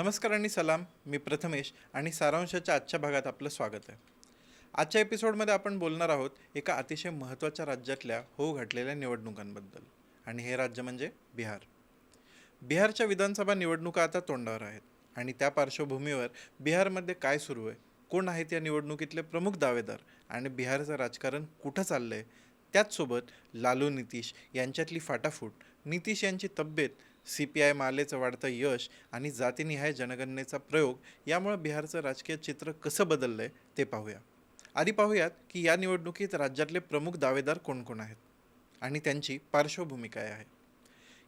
नमस्कार आणि सलाम मी प्रथमेश आणि सारांशाच्या आजच्या भागात आपलं स्वागत आहे. आजच्या एपिसोडमध्ये आपण बोलणार आहोत एका अतिशय महत्त्वाच्या राज्यातल्या होऊ घडलेल्या निवडणुकांबद्दल. आणि हे राज्य म्हणजे बिहार. बिहारच्या विधानसभा निवडणुका आता तोंडावर आहेत आणि त्या पार्श्वभूमीवर बिहारमध्ये काय सुरू आहे कोण आहेत या निवडणुकीतले प्रमुख दावेदार आणि बिहारचं राजकारण कुठं चाललं आहे त्याचसोबत लालू नितीश यांच्यातली फाटाफूट नितीश यांची तब्येत सी पी आय मालेचं वाढतं यश आणि जातीनिहाय जनगणनेचा प्रयोग यामुळं बिहारचं राजकीय चित्र कसं बदललं आहे ते पाहूया. आधी पाहूयात की या निवडणुकीत राज्यातले प्रमुख दावेदार कोण कोण आहेत आणि त्यांची पार्श्वभूमी काय आहे.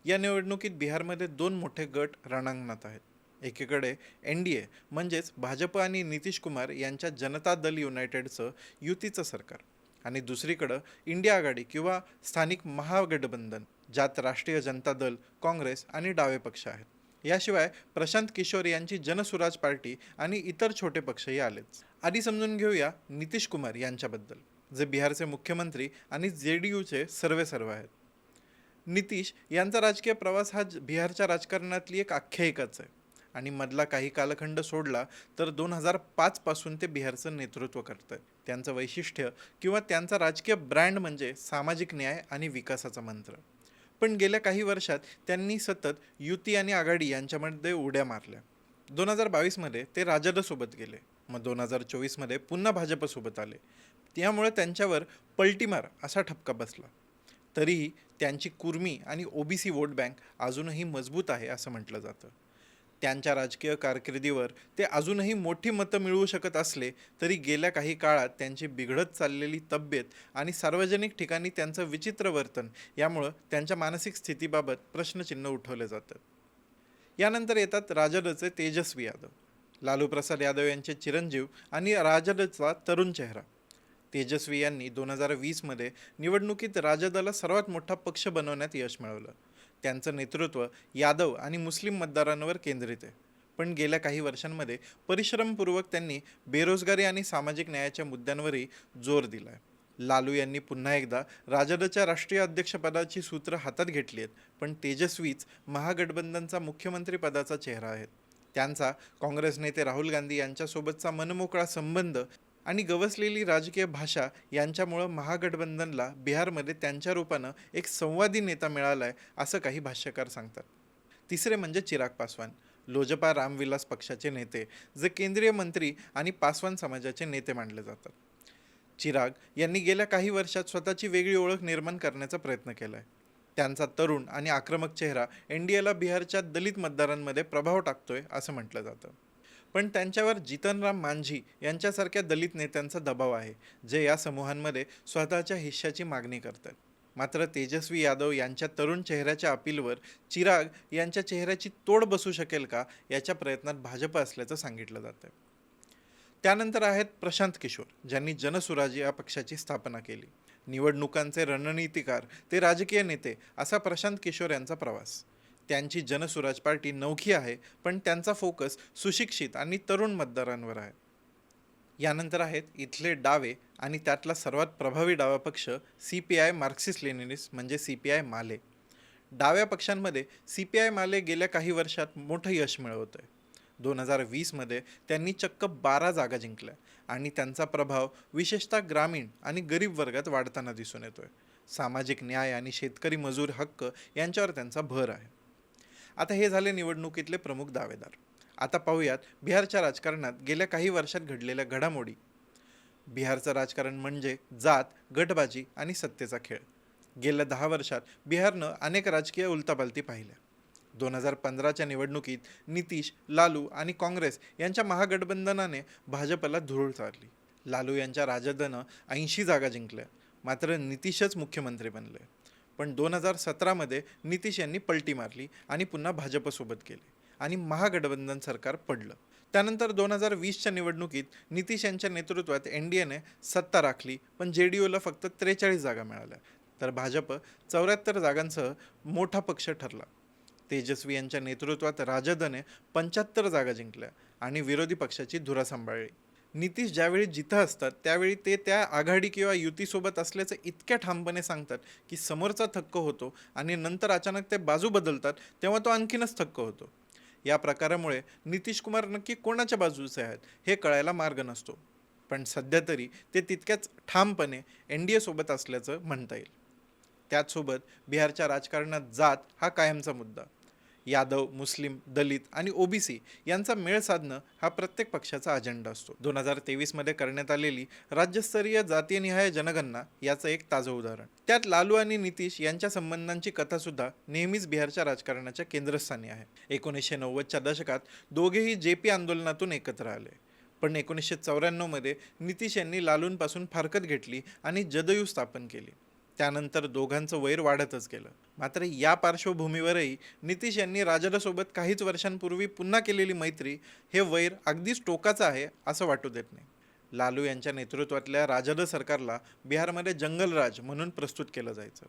या निवडणुकीत बिहारमध्ये दोन मोठे गट रणांगणात आहेत. एकीकडे एन डी ए म्हणजेच भाजप आणि नितीश कुमार यांच्या जनता दल युनायटेडचं युतीचं सरकार आणि दुसरीकडं इंडिया आघाडी किंवा स्थानिक महागठबंधन. ज्यात राष्ट्रीय जनता दल काँग्रेस आणि डावे पक्ष आहेत. याशिवाय प्रशांत किशोर यांची जनसुराज पार्टी आणि इतर छोटे पक्षही आलेच. आधी समजून घेऊया नितीश कुमार यांच्याबद्दल जे बिहारचे मुख्यमंत्री आणि जे डी यूचे सर्वे सर्व आहेत. नितीश यांचा राजकीय प्रवास हा बिहारच्या राजकारणातली एक आख्यायिकाच आहे. आणि मधला काही कालखंड सोडला तर दोन हजार पाचपासून ते बिहारचं नेतृत्व करत आहेत त्यांचं वैशिष्ट्य किंवा त्यांचा राजकीय ब्रँड म्हणजे सामाजिक न्याय आणि विकासाचा मंत्र. पण गेल्या काही वर्षात त्यांनी सतत युती आणि आघाडी यांच्यामध्ये उड्या मारल्या. दोन हजार बावीसमध्ये ते राजदसोबत गेले. मग दोन हजार चोवीसमध्ये पुन्हा भाजपसोबत आले. त्यामुळे त्यांच्यावर पलटीमार असा ठपका बसला. तरीही त्यांची कुर्मी आणि ओबीसी वोट बँक अजूनही मजबूत आहे असं म्हटलं जातं. त्यांच्या राजकीय कारकिर्दीवर ते अजूनही मोठी मतं मिळवू शकत असले तरी गेल्या काही काळात त्यांची बिघडत चाललेली तब्येत आणि सार्वजनिक ठिकाणी त्यांचं विचित्र वर्तन यामुळं त्यांच्या मानसिक स्थितीबाबत प्रश्नचिन्ह उठवले जातात यानंतर येतात राजदचे तेजस्वी यादव. लालू प्रसाद यादव यांचे चिरंजीव आणि राजदचा तरुण चेहरा. तेजस्वी यांनी दोन हजार वीसमध्ये निवडणुकीत राजदला सर्वात मोठा पक्ष बनवण्यात यश मिळवलं. त्यांचं नेतृत्व यादव आणि मुस्लिम मतदारांवर केंद्रित आहे. पण गेल्या काही वर्षांमध्ये परिश्रमपूर्वक त्यांनी बेरोजगारी आणि सामाजिक न्यायाच्या मुद्द्यांवरही जोर दिला आहे लालू यांनी पुन्हा एकदा राजदच्या राष्ट्रीय अध्यक्षपदाची सूत्र हातात घेतली आहेत पण तेजस्वीच महागठबंधनचा मुख्यमंत्रीपदाचा चेहरा आहेत. त्यांचा काँग्रेस नेते राहुल गांधी यांच्यासोबतचा मनमोकळा संबंध आणि गवसलेली राजकीय भाषा यांच्यामुळं महागठबंधनला बिहारमध्ये त्यांच्या रूपानं एक संवादी नेता मिळाला आहे असं काही भाष्यकार सांगतात. तिसरे म्हणजे चिराग पासवान. लोजपा रामविलास पक्षाचे नेते जे केंद्रीय मंत्री आणि पासवान समाजाचे नेते मानले जातात. चिराग यांनी गेल्या काही वर्षात स्वतःची वेगळी ओळख निर्माण करण्याचा प्रयत्न केला आहे त्यांचा तरुण आणि आक्रमक चेहरा एन डी एला बिहारच्या दलित मतदारांमध्ये प्रभाव टाकतोय असं म्हटलं जातं. पण त्यांच्यावर जितनराम मांझी यांच्यासारख्या दलित नेत्यांचा दबाव आहे जे या समूहांमध्ये स्वतःच्या हिश्श्याची मागणी करतात. मात्र तेजस्वी यादव यांच्या तरुण चेहऱ्याच्या अपीलवर चिराग यांच्या चेहऱ्याची तोड बसू शकेल का याच्या प्रयत्नात भाजप असल्याचं सांगितलं जातं त्यानंतर आहेत प्रशांत किशोर ज्यांनी जनसुराज या पक्षाची स्थापना केली. निवडणुकांचे रणनीतिकार ते राजकीय नेते असा प्रशांत किशोर यांचा प्रवास. त्यांची जनसुराज पार्टी नवखी आहे पण त्यांचा फोकस सुशिक्षित आणि तरुण मतदारांवर आहे. यानंतर आहेत इथले डावे आणि त्यातला सर्वात प्रभावी डावा पक्ष C P I Marxist Leninist म्हणजे सी पी आय माले. डाव्या पक्षांमध्ये सी पी आय माले गेल्या काही वर्षात मोठं यश मिळवत आहे दोन हजार वीसमध्ये त्यांनी चक्क बारा जागा जिंकल्या आणि त्यांचा प्रभाव विशेषतः ग्रामीण आणि गरीब वर्गात वाढताना दिसून येतोय. सामाजिक न्याय आणि शेतकरी मजूर हक्क यांच्यावर त्यांचा भर आहे. आता हे झाले निवडणुकीतले प्रमुख दावेदार. आता पाहूयात बिहारच्या राजकारणात गेल्या काही वर्षात घडलेल्या घडामोडी. बिहारचं राजकारण म्हणजे जात गटबाजी आणि सत्तेचा खेळ. गेल्या दहा वर्षात बिहारनं अनेक राजकीय उलतापालती पाहिल्या. दोन हजार पंधराच्या निवडणुकीत नितीश लालू आणि काँग्रेस यांच्या महागठबंधनाने भाजपला धुळ चारली. लालू यांच्या राजदनं ऐंशी जागा जिंकल्या. मात्र नितीशच मुख्यमंत्री बनले. पण दोन हजार सतरामध्ये नितीश यांनी पलटी मारली आणि पुन्हा भाजपसोबत गेले आणि महागठबंधन सरकार पडलं. त्यानंतर दोन हजार वीसच्या निवडणुकीत नितीश यांच्या नेतृत्वात एन डी एने सत्ता राखली पण जे डी ओला फक्त त्रेचाळीस जागा मिळाल्या. तर भाजप चौऱ्याहत्तर जागांसह मोठा पक्ष ठरला. तेजस्वी यांच्या नेतृत्वात राजदने पंच्याहत्तर जागा जिंकल्या आणि विरोधी पक्षाची धुरा सांभाळली. नितीश ज्यावेळी जिथं असतात त्यावेळी ते त्या आघाडी किंवा युतीसोबत असल्याचं इतक्या ठामपणे सांगतात की समोरचा थक्क होतो आणि नंतर अचानक ते बाजू बदलतात तेव्हा तो आणखीनच थक्क होतो. या प्रकारामुळे नितीश कुमार नक्की कोणाच्या बाजूचे आहेत हे कळायला मार्ग नसतो. पण सध्या तरी ते तितक्याच ठामपणे एन डी एसोबत असल्याचं म्हणता येईल. त्याचसोबत बिहारच्या राजकारणात जात हा कायमचा मुद्दा. यादव मुस्लिम दलित आणि ओबीसी यांचा मेळ साधणं हा प्रत्येक पक्षाचा अजेंडा असतो. दोन हजार तेवीसमध्ये करण्यात आलेली राज्यस्तरीय जातीयनिहाय जनगणना याचं एक ताजं उदाहरण. त्यात लालू आणि नितीश यांच्या संबंधांची कथासुद्धा नेहमीच बिहारच्या राजकारणाच्या केंद्रस्थानी आहे. एकोणीसशे नव्वदच्या दशकात दोघेही जे पी आंदोलनातून एकत्र आले. पण एकोणीसशे चौऱ्याण्णवमध्ये नितीश यांनी लालूंपासून फारकत घेतली आणि जदयू स्थापन केली. त्यानंतर दोघांचं वैर वाढतच गेलं. मात्र या पार्श्वभूमीवरही नितीश यांनी राजदासोबत काहीच वर्षांपूर्वी पुन्हा केलेली मैत्री हे वैर अगदीच टोकाचं आहे असं वाटू देत नाही. लालू यांच्या नेतृत्वातल्या राजद सरकारला बिहारमध्ये जंगलराज म्हणून प्रस्तुत केलं जायचं.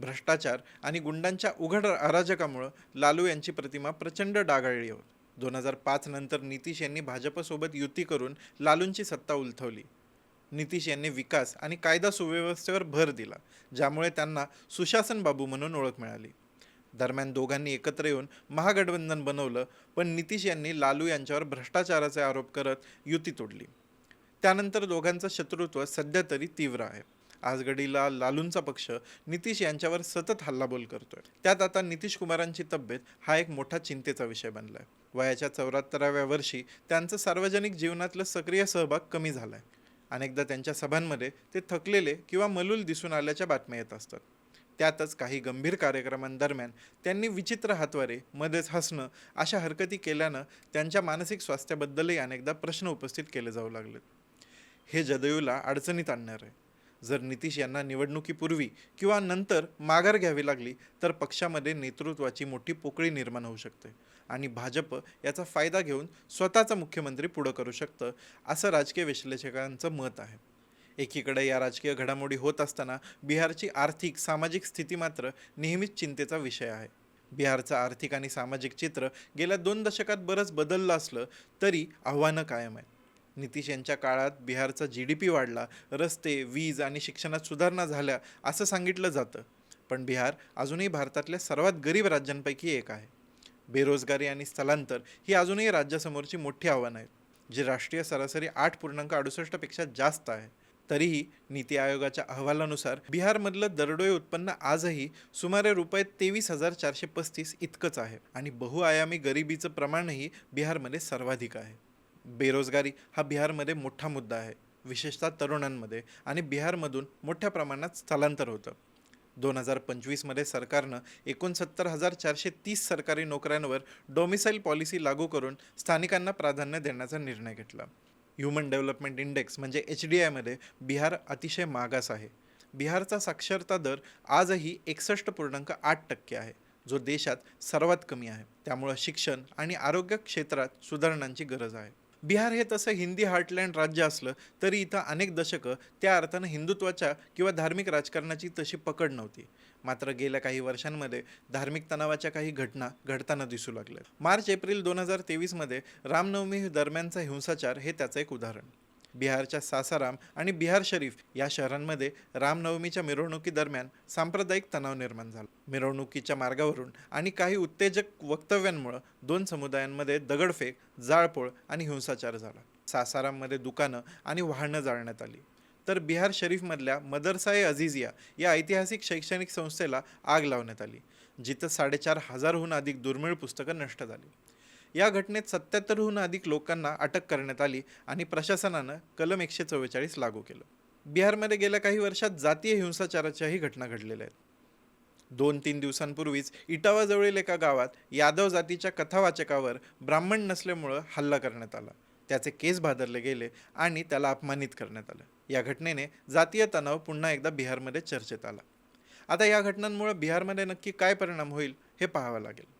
भ्रष्टाचार आणि गुंडांच्या उघड अराजकामुळं लालू यांची प्रतिमा प्रचंड डागाळली होती. दोन हजार पाच नंतर नितीश यांनी भाजपसोबत युती करून लालूंची सत्ता उलथवली. नितीश यांनी विकास आणि कायदा सुव्यवस्थेवर भर दिला ज्यामुळे त्यांना सुशासन बाबू म्हणून ओळख मिळाली. दरम्यान दोघांनी एकत्र येऊन महागठबंधन बनवलं पण नितीश यांनी लालू यांच्यावर भ्रष्टाचाराचे आरोप करत युती तोडली. त्यानंतर दोघांचं शत्रुत्व सध्या तरी तीव्र आहे. आजगडीला लालूंचा पक्ष नितीश यांच्यावर सतत हल्लाबोल करतोय. त्यात आता नितीश कुमारांची तब्येत हा एक मोठा चिंतेचा विषय बनलाय. वयाच्या चौऱ्याहत्तराव्या वर्षी त्यांचं सार्वजनिक जीवनातलं सक्रिय सहभाग कमी झालाय. अनेकदा त्यांच्या सभांमध्ये ते थकलेले किंवा मलूल दिसून आल्याच्या बातम्या येत असतात. त्यातच काही गंभीर कार्यक्रमांदरम्यान त्यांनी विचित्र हातवारे मध्येच हसणं अशा हरकती केल्यानं त्यांच्या मानसिक स्वास्थ्याबद्दलही अनेकदा प्रश्न उपस्थित केले जाऊ लागलेत. हे जदयूला अडचणीत आणणार आहे. जर नितीश यांना निवडणुकीपूर्वी किंवा नंतर माघार घ्यावी लागली तर पक्षामध्ये नेतृत्वाची मोठी पोकळी निर्माण होऊ शकते आणि भाजप याचा फायदा घेऊन स्वतःचा मुख्यमंत्री पुढं करू शकतं असं राजकीय विश्लेषकांचं मत आहे. एकीकडे या राजकीय घडामोडी होत असताना बिहारची आर्थिक सामाजिक स्थिती मात्र नेहमीच चिंतेचा विषय आहे. बिहारचं आर्थिक आणि सामाजिक चित्र गेल्या दोन दशकात बरंच बदललं असलं तरी आव्हानं कायम आहेत. नितीश यांच्या काळात बिहारचा जी डी पी वाढला रस्ते वीज आणि शिक्षणात सुधारणा झाल्या असं सांगितलं जातं. पण बिहार अजूनही भारतातल्या सर्वात गरीब राज्यांपैकी एक आहे. बेरोजगारी आणि स्थलांतर ही अजूनही राज्यासमोरची मोठी आव्हानं आहेत जी राष्ट्रीय सरासरी आठ पूर्णांक अडुसष्टपेक्षा जास्त आहे. तरीही नीती आयोगाच्या अहवालानुसार बिहारमधलं दरडोई उत्पन्न आजही सुमारे रुपये तेवीस हजार चारशे पस्तीस इतकंच आहे आणि बहुआयामी गरिबीचं प्रमाणही बिहारमध्ये सर्वाधिक आहे. बेरोजगारी हा बिहारमध्ये मोठा मुद्दा आहे. विशेषतः तरुणांमध्ये आणि बिहारमधून मोठ्या प्रमाणात स्थलांतर होतं. दोन हजार पंचवीसमध्ये सरकारनं एकोणसत्तर हजार चारशे तीस सरकारी नोकऱ्यांवर डोमिसाईल पॉलिसी लागू करून स्थानिकांना प्राधान्य देण्याचा निर्णय घेतला. ह्युमन डेव्हलपमेंट इंडेक्स म्हणजे एच डी आयमध्ये बिहार अतिशय मागास आहे. बिहारचा साक्षरता दर आजही एकसष्ट पूर्णांक आठ टक्के आहे जो देशात सर्वात कमी आहे. त्यामुळं शिक्षण आणि आरोग्य क्षेत्रात सुधारणांची गरज आहे. बिहार हे तसं हिंदी हार्टलँड राज्य असलं तरी इथं अनेक दशकं त्या अर्थानं हिंदुत्वाच्या किंवा धार्मिक राजकारणाची तशी पकड नव्हती. मात्र गेल्या काही वर्षांमध्ये धार्मिक तणावाच्या काही घटना घडताना दिसू लागल्या मार्च एप्रिल दोन हजार तेवीसमध्ये रामनवमी दरम्यानचा हिंसाचार हे त्याचं एक उदाहरण. बिहारच्या सासाराम आणि बिहार शरीफ या शहरांमध्ये रामनवमीच्या मिरवणुकीदरम्यान सांप्रदायिक तणाव निर्माण झाला. मिरवणुकीच्या मार्गावरून आणि काही उत्तेजक वक्तव्यांमुळं दोन समुदायांमध्ये दगडफेक जाळपोळ आणि हिंसाचार झाला. सासाराममध्ये दुकानं आणि वाहनं जाळण्यात आली. तर बिहार शरीफमधल्या मदरसा ए अझिझिया या ऐतिहासिक शैक्षणिक संस्थेला आग लावण्यात आली जिथं साडेचार हजारहून अधिक दुर्मिळ पुस्तकं नष्ट झाली. या घटनेत सत्याहत्तरहून अधिक लोकांना अटक करण्यात आली आणि प्रशासनानं कलम एकशे चव्वेचाळीस लागू केलं. बिहारमध्ये गेल्या काही वर्षात जातीय हिंसाचाराच्याही घटना घडलेल्या आहेत. दोन तीन दिवसांपूर्वीच इटावाजवळील एका गावात यादव जातीच्या कथावाचकावर ब्राह्मण नसल्यामुळं हल्ला करण्यात आला. त्याचे केस भादरले गेले आणि त्याला अपमानित करण्यात आलं. या घटनेने जातीय तणाव पुन्हा एकदा बिहारमध्ये चर्चेत आला. आता या घटनांमुळे बिहारमध्ये नक्की काय परिणाम होईल हे पाहावं लागेल.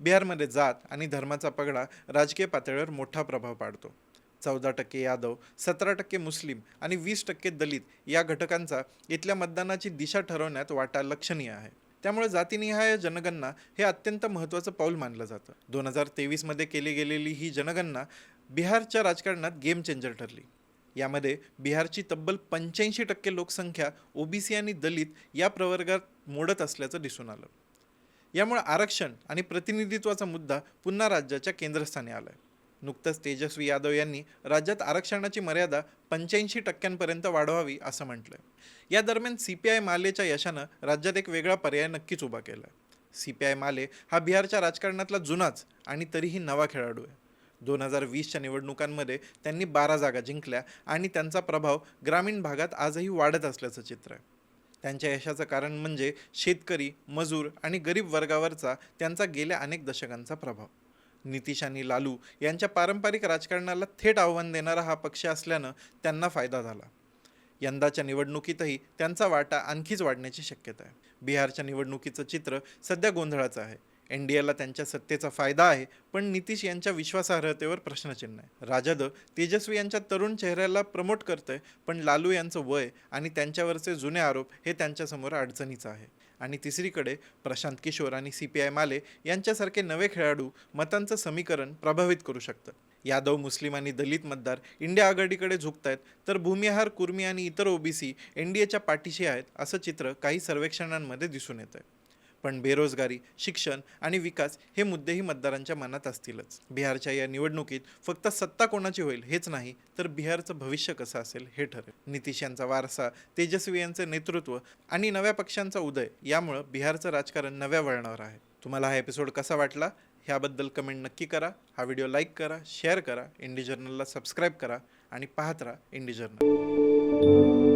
बिहारमध्ये जात आणि धर्माचा पगडा राजकीय पातळीवर मोठा प्रभाव पाडतो. चौदा टक्के यादव सतरा टक्के मुस्लिम आणि वीस टक्के दलित या घटकांचा इथल्या मतदानाची दिशा ठरवण्यात वाटा लक्षणीय आहे. त्यामुळे जातीनिहाय जनगणना हे अत्यंत महत्त्वाचं पाऊल मानलं जातं. दोन हजार तेवीसमध्ये केली गेलेली ही जनगणना बिहारच्या राजकारणात गेम चेंजर ठरली. यामध्ये बिहारची तब्बल पंच्याऐंशी टक्के लोकसंख्या ओबीसी आणि दलित या प्रवर्गात मोडत असल्याचं दिसून आलं. यामुळे आरक्षण आणि प्रतिनिधित्वाचा मुद्दा पुन्हा राज्याच्या केंद्रस्थानी आलाय. नुकतंच तेजस्वी यादव यांनी राज्यात आरक्षणाची मर्यादा पंच्याऐंशी टक्क्यांपर्यंत वाढवावी असं म्हटलं आहे या दरम्यान सी पी आय मालेच्या यशानं राज्यात एक वेगळा पर्याय नक्कीच उभा केला सी पी आय माले हा बिहारच्या राजकारणातला जुनाच आणि तरीही नवा खेळाडू आहे. दोन हजार वीसच्या निवडणुकांमध्ये त्यांनी बारा जागा जिंकल्या आणि त्यांचा प्रभाव ग्रामीण भागात आजही वाढत असल्याचं चित्र आहे. त्यांच्या यशाचं कारण म्हणजे शेतकरी मजूर आणि गरीब वर्गावरचा त्यांचा गेल्या अनेक दशकांचा प्रभाव. नितीश आणि लालू यांच्या पारंपरिक राजकारणाला थेट आव्हान देणारा हा पक्ष असल्यानं त्यांना फायदा झाला. यंदाच्या निवडणुकीतही त्यांचा वाटा आणखीच वाढण्याची शक्यता आहे. बिहारच्या निवडणुकीचं चित्र सध्या गोंधळाचं आहे. एन डी एला त्यांच्या सत्तेचा फायदा आहे पण नितीश यांच्या विश्वासार्हतेवर प्रश्नचिन्ह आहे. राजद तेजस्वी यांच्या तरुण चेहऱ्याला प्रमोट करतंय पण लालू यांचं वय आणि त्यांच्यावरचे जुने आरोप हे त्यांच्यासमोर अडचणीचं आहे. आणि तिसरीकडे प्रशांत किशोर आणि सी पी आय माले यांच्यासारखे नवे खेळाडू मतांचं समीकरण प्रभावित करू शकतं. यादव मुस्लिम आणि दलित मतदार इंडिया आघाडीकडे झुकतायत तर भूमिहार कुर्मी आणि इतर ओबीसी एन डी एच्या पाठीशी आहेत असं चित्र काही सर्वेक्षणांमध्ये दिसून येतं आहे पण बेरोजगारी शिक्षण आणि विकास हे मुद्देही मतदारांच्या मनात असतीलच. बिहारच्या या निवडणुकीत फक्त सत्ता कोणाची होईल हेच नाही तर बिहारचं भविष्य कसं असेल हे ठरेल. नितीश यांचा वारसा तेजस्वी यांचे नेतृत्व आणि नव्या पक्षांचा उदय यामुळं बिहारचं राजकारण नव्या वळणावर आहे. तुम्हाला हा एपिसोड कसा वाटला? ह्याबद्दल कमेंट नक्की करा. हा व्हिडिओ लाईक करा शेअर करा इंडी जर्नलला सबस्क्राईब करा आणि पाहत राहा इंडी जर्नल